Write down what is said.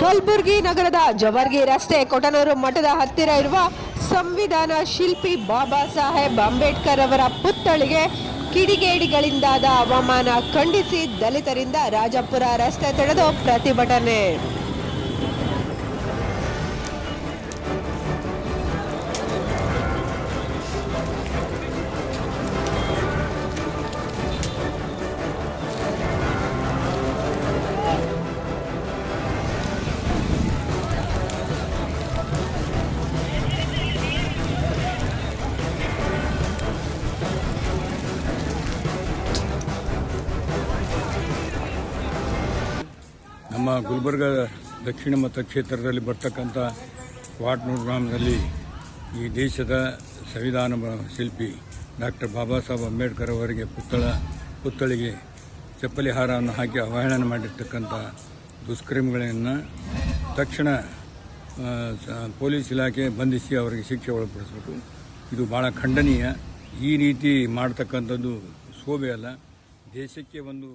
ಕಲಬುರಗಿ ನಗರದ ಜವರ್ಗಿ ರಸ್ತೆ ಕೊಟನೂರು ಮಠದ ಹತ್ತಿರ ಇರುವ ಸಂವಿಧಾನ ಶಿಲ್ಪಿ ಬಾಬಾ ಸಾಹೇಬ್ ಅಂಬೇಡ್ಕರ್ ಅವರ ಪುತ್ಥಳಿಗೆ ಕಿಡಿಗೇಡಿಗಳಿಂದಾದ ಅವಮಾನ ಖಂಡಿಸಿ ದಲಿತರಿಂದ ರಾಜಪುರ ರಸ್ತೆ ತಡೆದು ಪ್ರತಿಭಟನೆ. ನಮ್ಮ ಗುಲ್ಬರ್ಗ ದಕ್ಷಿಣ ಮತಕ್ಷೇತ್ರದಲ್ಲಿ ಬರ್ತಕ್ಕಂಥ ವಾಟ್ನೂರು ಗ್ರಾಮದಲ್ಲಿ ಈ ದೇಶದ ಸಂವಿಧಾನ ಶಿಲ್ಪಿ ಡಾಕ್ಟರ್ ಬಾಬಾ ಸಾಹೇಬ್ ಅಂಬೇಡ್ಕರ್ ಅವರಿಗೆ ಪುತ್ಥಳ, ಪುತ್ಥಳಿಗೆ ಚಪ್ಪಲಿ ಹಾರವನ್ನು ಹಾಕಿ ಅವಹೇಳನ ಮಾಡಿರ್ತಕ್ಕಂಥ ದುಷ್ಕರ್ಮಿಗಳನ್ನು ತಕ್ಷಣ ಪೊಲೀಸ್ ಇಲಾಖೆ ಬಂಧಿಸಿ ಅವರಿಗೆ ಶಿಕ್ಷೆ ಒಳಪಡಿಸಬೇಕು. ಇದು ಭಾಳ ಖಂಡನೀಯ. ಈ ರೀತಿ ಮಾಡ್ತಕ್ಕಂಥದ್ದು ಶೋಭೆ ಅಲ್ಲ. ದೇಶಕ್ಕೆ ಒಂದು